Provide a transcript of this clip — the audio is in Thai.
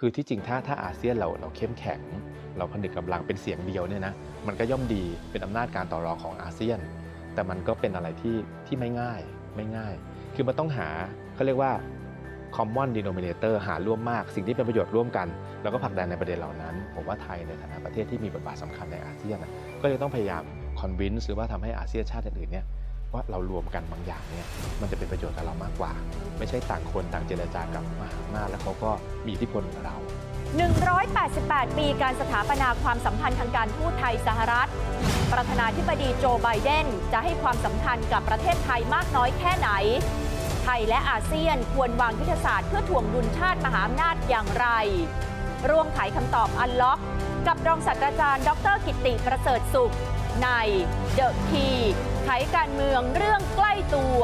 คือที่จริงถ้าถ้าอาเซียนเราเราเข้มแข็ง เราผนึกกำลังเป็นเสียงเดียวเนี่ยนะมันก็ย่อมดีเป็นอำนาจการต่อรองของอาเซียน แต่มันก็เป็นอะไรที่ที่ไม่ง่ายไม่ง่าย คือมันต้องหาเขาเรียกว่า common denominator หาร่วมมาก สิ่งที่เป็นประโยชน์ร่วมกัน แล้วก็ผลักดันในประเด็นเหล่านั้น ผมว่าไทยในฐานะประเทศที่มีบทบาทสำคัญในอาเซียนก็เลยต้องพยายาม convince หรือว่าทำให้อาเซียนชาติอื่นๆเนี่ย ว่าเรารวมกันบางอย่างเนี่ยมันจะเป็นประโยชน์กับเรามากกว่า ไม่ใช่ต่างคนต่างเจรจากับมหาอำนาจแล้วเขาก็มีอิทธิพลกับเรา 188 ปีการสถาปนาความสัมพันธ์ทางการทูตไทยสหรัฐ ประธานาธิบดีโจไบเดนจะให้ความสำคัญกับประเทศไทยมากน้อยแค่ไหน ไทยและอาเซียนควรวางยุทธศาสตร์เพื่อถ่วงดุลชาติมหาอำนาจอย่างไร ร่วมไขคำตอบอันล็อก กับรองศาสตราจารย์ ดรกิติประเสริฐสุข ในเดอะคีไขการเมืองเรื่องใกล้ตัว